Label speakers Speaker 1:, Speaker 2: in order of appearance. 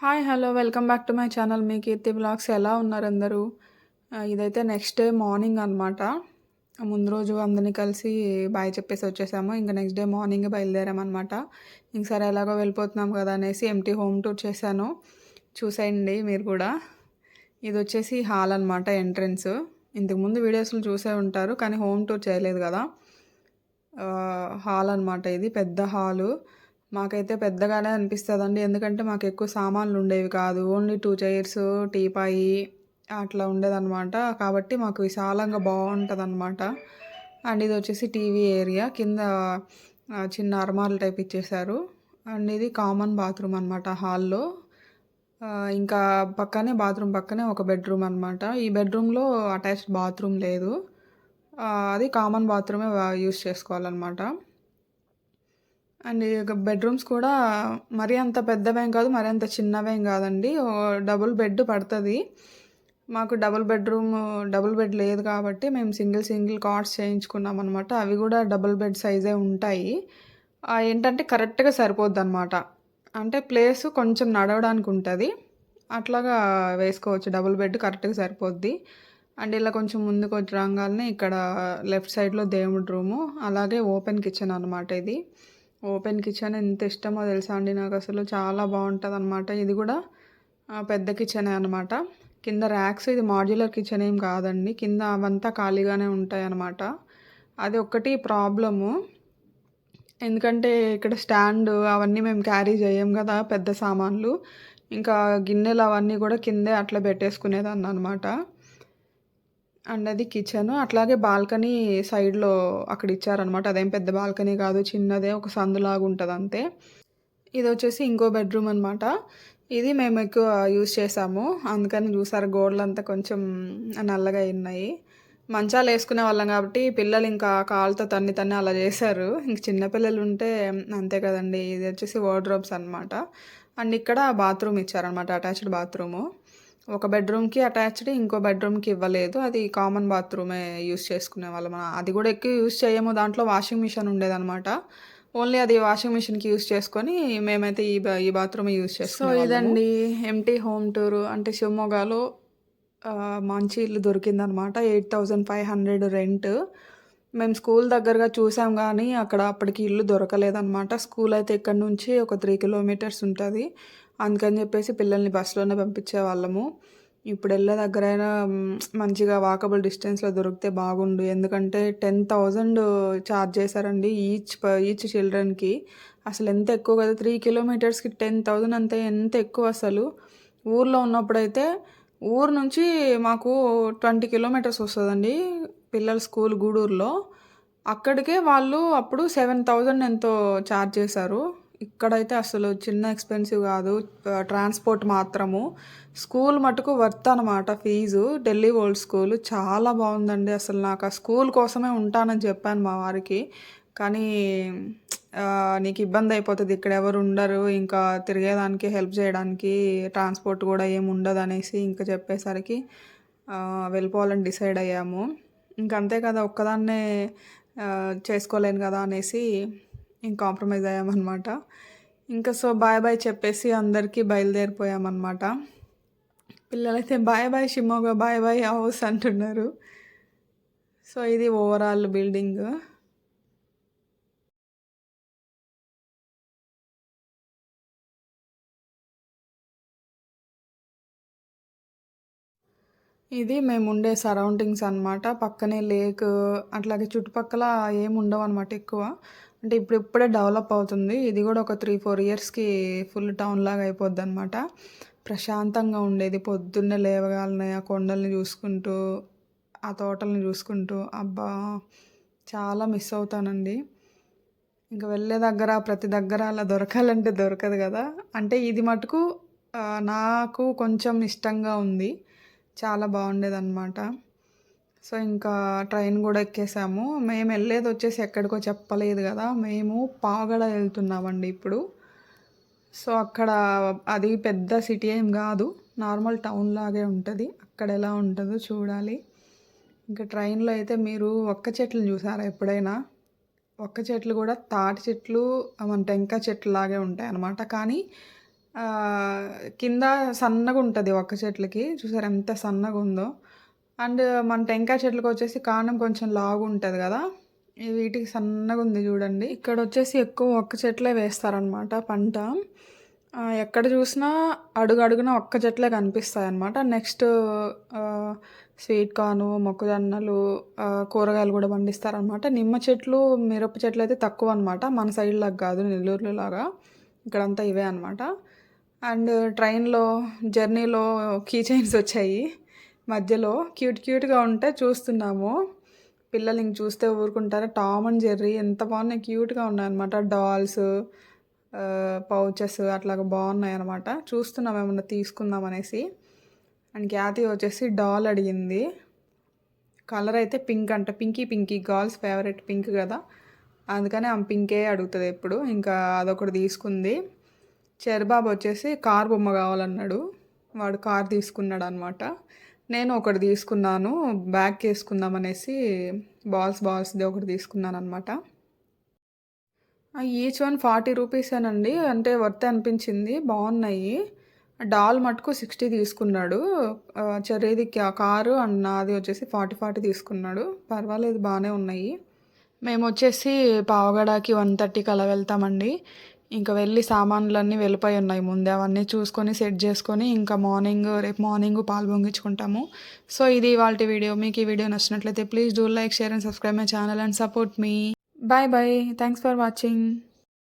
Speaker 1: Hi hello welcome back to my channel. Me Keerthi blogs ఎలా ఉన్నారు అందరూ? ఇదైతే నెక్స్ట్ డే మార్నింగ్ అనమాట ముందు రోజు అందరినీ కలిసి బాయ్ చెప్పేసి వచ్చేసాము. ఇంకా నెక్స్ట్ డే మార్నింగ్ బయలుదేరామన్నమాట. ఇంక సరే ఎలాగో వెళ్ళిపోతున్నాం కదా అనేసి ఎంటీ హోమ్ టూర్ చేశాను. చూసేయండి మీరు కూడా. ఇది వచ్చేసి హాల్ అనమాట ఎంట్రన్స్. ఇంతకుముందు వీడియోస్లు చూసే ఉంటారు కానీ హోమ్ టూర్ చేయలేదు కదా. హాల్ అనమాట ఇది పెద్ద హాలు. మాకైతే పెద్దగానే అనిపిస్తుందండి. ఎందుకంటే మాకు ఎక్కువ సామాన్లు ఉండేవి కాదు. ఓన్లీ టూ చైర్స్ టీపాయి అట్లా ఉండేదన్నమాట. కాబట్టి మాకు విశాలంగా బాగుంటుంది అనమాట అండ్ ఇది వచ్చేసి టీవీ ఏరియా. కింద చిన్న అర్మాల్ టైప్ ఇచ్చేసారు అండ్ ఇది కామన్ బాత్రూమ్ అనమాట హాల్లో. ఇంకా పక్కనే బాత్రూమ్ పక్కనే ఒక బెడ్రూమ్ అనమాట ఈ బెడ్రూమ్లో అటాచ్డ్ బాత్రూమ్ లేదు. అది కామన్ బాత్రూమే యూస్ చేసుకోవాలన్నమాట. అండ్ ఇక బెడ్రూమ్స్ కూడా మరీ అంత పెద్దవేం కాదు మరీ అంత చిన్నవేం కాదండి. డబుల్ బెడ్ పడుతుంది. మాకు డబుల్ బెడ్రూమ్ డబుల్ బెడ్ లేదు కాబట్టి మేము సింగిల్ సింగిల్ కార్డ్స్ చేయించుకున్నాం అనమాట అవి కూడా డబుల్ బెడ్ సైజే ఉంటాయి. ఏంటంటే కరెక్ట్గా సరిపోద్ది అనమాట అంటే ప్లేస్ కొంచెం నడవడానికి ఉంటుంది. అట్లాగా వేసుకోవచ్చు. డబుల్ బెడ్ కరెక్ట్గా సరిపోద్ది. అండ్ ఇలా కొంచెం ముందుకు వచ్చి రాగానే ఇక్కడ లెఫ్ట్ సైడ్లో దేవుడి రూము అలాగే ఓపెన్ కిచెన్ అనమాట ఇది. ఓపెన్ కిచెన్ ఎంత ఇష్టమో తెలుసా అండి నాకు. అసలు చాలా బాగుంటుంది అనమాట ఇది కూడా పెద్ద కిచెనే అనమాట కింద ర్యాక్స్ ఇది మాడ్యులర్ కిచెన్ ఏం కాదండి. కింద అవంతా ఖాళీగానే ఉంటాయి అనమాట అది ఒక్కటి ప్రాబ్లము. ఎందుకంటే ఇక్కడ స్టాండ్ అవన్నీ మేము క్యారీ చేయం కదా పెద్ద సామాన్లు. ఇంకా గిన్నెలు అవన్నీ కూడా కిందే అట్లా పెట్టేసుకునేదాన్ని అనమాట అండ్ అది కిచెన్. అట్లాగే బాల్కనీ సైడ్లో అక్కడ ఇచ్చారనమాట అదేం పెద్ద బాల్కనీ కాదు చిన్నదే ఒక సందులాగా ఉంటుంది అంతే ఇది వచ్చేసి ఇంకో బెడ్రూమ్ అనమాట ఇది మేము ఎక్కువ యూస్ చేసాము అందుకని చూసారు గోడలంతా కొంచెం నల్లగా ఉన్నాయి మంచాలు వేసుకునే వాళ్ళం కాబట్టి పిల్లలు ఇంకా కాళ్ళతో తన్ని తన్ని అలా చేశారు. ఇంక చిన్నపిల్లలు ఉంటే అంతే కదండి. ఇది వచ్చేసి వార్డ్రోబ్స్ అనమాట అండ్ ఇక్కడ బాత్రూమ్ ఇచ్చారనమాట అటాచ్డ్ బాత్రూము. ఒక బెడ్రూమ్కి అటాచ్డ్ ఇంకో బెడ్రూమ్కి ఇవ్వలేదు. అది కామన్ బాత్రూమే యూస్ చేసుకునే వాళ్ళం. అది కూడా ఎక్కువ యూస్ చేయము. దాంట్లో వాషింగ్ మిషన్ ఉండేదన్నమాట. ఓన్లీ అది వాషింగ్ మిషన్కి యూస్ చేసుకొని మేమైతే ఈ ఈ బాత్రూమ్ యూస్ చేస్తాం సో ఇదండి ఎంటీ హోమ్ టూర్ అంటే శివమొగ్గలో మంచి ఇల్లు దొరికిందనమాట eight thousand five hundred rent మేము స్కూల్ దగ్గరగా చూసాం కానీ అక్కడ అప్పటికి ఇల్లు దొరకలేదన్నమాట. స్కూల్ అయితే ఇక్కడ నుంచి ఒక త్రీ కిలోమీటర్స్ ఉంటుంది. అందుకని చెప్పేసి పిల్లల్ని బస్సులోనే పంపించే వాళ్ళము ఇప్పుడు వెళ్ళే దగ్గరైనా మంచిగా వాకబుల్ డిస్టెన్స్లో దొరికితే బాగుండు. ఎందుకంటే టెన్ థౌజండ్ ఛార్జ్ చేశారండి ఈచ్ ఈచ్ చిల్డ్రన్కి అసలు ఎంత ఎక్కువ కదా త్రీ కిలోమీటర్స్కి టెన్ థౌజండ్ అంతే ఎంత ఎక్కువ అసలు. ఊర్లో ఉన్నప్పుడైతే ఊరు నుంచి మాకు ట్వంటీ కిలోమీటర్స్ వస్తుందండి పిల్లల స్కూల్ గూడూరులో. అక్కడికే వాళ్ళు అప్పుడు సెవెన్ థౌజండ్ ఎంతో ఛార్జ్ చేశారు. ఇక్కడైతే అసలు చిన్న ఎక్స్పెన్సివ్ కాదు. ట్రాన్స్పోర్ట్ మాత్రము. స్కూల్ మటుకు వర్త్ అనమాట ఫీజు ఢిల్లీ ఓల్డ్ స్కూల్ చాలా బాగుందండి. అసలు నాకు ఆ స్కూల్ కోసమే ఉంటానని చెప్పాను మా వారికి. కానీ నీకు ఇబ్బంది అయిపోతుంది. ఇక్కడ ఎవరు ఉండరు. ఇంకా తిరిగేదానికి హెల్ప్ చేయడానికి ట్రాన్స్పోర్ట్ కూడా ఏమి ఉండదు అనేసి ఇంకా చెప్పేసరికి వెళ్ళిపోవాలని డిసైడ్ అయ్యాము. ఇంక అంతే కదా ఒక్కదాన్నే చేసుకోలేను కదా అనేసి ఇంక కాంప్రమైజ్ అయ్యామన్నమాట. ఇంకా సో బాయ్ బాయ్ చెప్పేసి అందరికీ బయలుదేరిపోయామన్నమాట. పిల్లలైతే bye bye Shimoga bye bye house అంటున్నారు. సో ఇది ఓవరాల్ బిల్డింగ్ ఇది మేము ఉండే సరౌండింగ్స్ అనమాట పక్కనే లేక్ అట్లాగే చుట్టుపక్కల ఏమి ఉండవు అనమాట ఎక్కువ. అంటే ఇప్పుడు ఇప్పుడే డెవలప్ అవుతుంది. ఇది కూడా ఒక త్రీ ఫోర్ ఇయర్స్కి ఫుల్ టౌన్ లాగా అయిపోద్ది అనమాట ప్రశాంతంగా ఉండేది. పొద్దున్నే లేవగానే ఆ కొండల్ని చూసుకుంటూ ఆ తోటల్ని చూసుకుంటూ అబ్బా చాలా మిస్ అవుతానండి. ఇంకా వెళ్ళే దగ్గర ప్రతి దగ్గర అలా దొరకాలంటే దొరకదు కదా. అంటే ఇది మటుకు నాకు కొంచెం ఇష్టంగా ఉంది. చాలా బాగుండేది అనమాట సో ఇంకా ట్రైన్ కూడా ఎక్కేసాము. మేము వెళ్ళేది వచ్చేసి ఎక్కడికో చెప్పలేదు కదా మేము పాగడ వెళ్తున్నామండి ఇప్పుడు. సో అక్కడ అది పెద్ద సిటీ ఏం కాదు నార్మల్ టౌన్ లాగే ఉంటుంది. అక్కడ ఎలా ఉంటుందో చూడాలి. ఇంకా ట్రైన్లో అయితే మీరు ఒక్క చెట్లు చూసారా ఎప్పుడైనా? ఒక్క చెట్లు కూడా తాటి చెట్లు మన టెంకాయ చెట్లు లాగే ఉంటాయి అన్నమాట. కానీ కింద సన్నగా ఉంటుంది ఒక్క చెట్లకి. చూసారు ఎంత సన్నగా ఉందో. అండ్ మన టెంకాయ చెట్లకు వచ్చేసి కాండం కొంచెం లాగు ఉంటుంది కదా? వీటికి సన్నగా ఉంది చూడండి. ఇక్కడ వచ్చేసి ఎక్కువ ఒక్క చెట్లే వేస్తారనమాట పంట. ఎక్కడ చూసినా అడుగు అడుగున ఒక్క చెట్లే కనిపిస్తాయి అన్నమాట నెక్స్ట్ స్వీట్ కార్న్ మొక్కజొన్నలు కూరగాయలు కూడా పండిస్తారనమాట నిమ్మ చెట్లు మిరప చెట్లు అయితే తక్కువ అనమాట మన సైడ్ లాగా కాదు నెల్లూరులో లాగా. ఇక్కడంతా ఇవే అనమాట అండ్ ట్రైన్లో జర్నీలో కీ చైన్స్ వచ్చాయి. మధ్యలో క్యూట్ క్యూట్గా ఉంటే చూస్తున్నాము. పిల్లలు ఇంక చూస్తే ఊరుకుంటారు. టామ్ అండ్ జెర్రీ ఎంత బాగున్నాయి. క్యూట్గా ఉన్నాయన్నమాట. డాల్స్ పౌచెస్ అట్లా బాగున్నాయి అనమాట చూస్తున్నాం ఏమన్నా తీసుకుందాం అనేసి. అండ్ క్యాతి వచ్చేసి డాల్ అడిగింది. కలర్ అయితే పింక్ అంట. Pinky pinky. Girls favourite pink కదా. అందుకని ఆమె పింకే అడుగుతుంది ఎప్పుడు. ఇంకా అదొకటి తీసుకుంది. చెరబాబు వచ్చేసి కార్ బొమ్మ కావాలన్నాడు. వాడు కార్ తీసుకున్నాడు అనమాట నేను ఒకటి తీసుకున్నాను బ్యాగ్ వేసుకుందాం అనేసి బాల్స్ బాల్స్ది ఒకటి తీసుకున్నాను అనమాట ఈచ్ వన్ ఫార్టీ రూపీసేనండి అంటే వర్త్ అనిపించింది బాగున్నాయి. డాల్ మటుకు సిక్స్టీ తీసుకున్నాడు. ఆ, కారు అండ్ నాది వచ్చేసి ఫార్టీ ఫార్టీ తీసుకున్నాడు. పర్వాలేదు బాగానే ఉన్నాయి. మేము వచ్చేసి పావగడకి వన్ థర్టీకి అలా వెళ్తామండి. ఇంకా వెళ్ళి సామాన్లన్నీ వెళ్ళిపోయి ఉన్నాయి ముందే. అవన్నీ చూసుకొని సెట్ చేసుకొని ఇంకా మార్నింగ్ రేపు మార్నింగ్ పాలు పొంగించుకుంటాము. సో ఇది వాళ్ళ వీడియో. మీకు ఈ వీడియో నచ్చినట్లయితే please do like share and subscribe my channel and support me. Bye bye. Thanks for watching.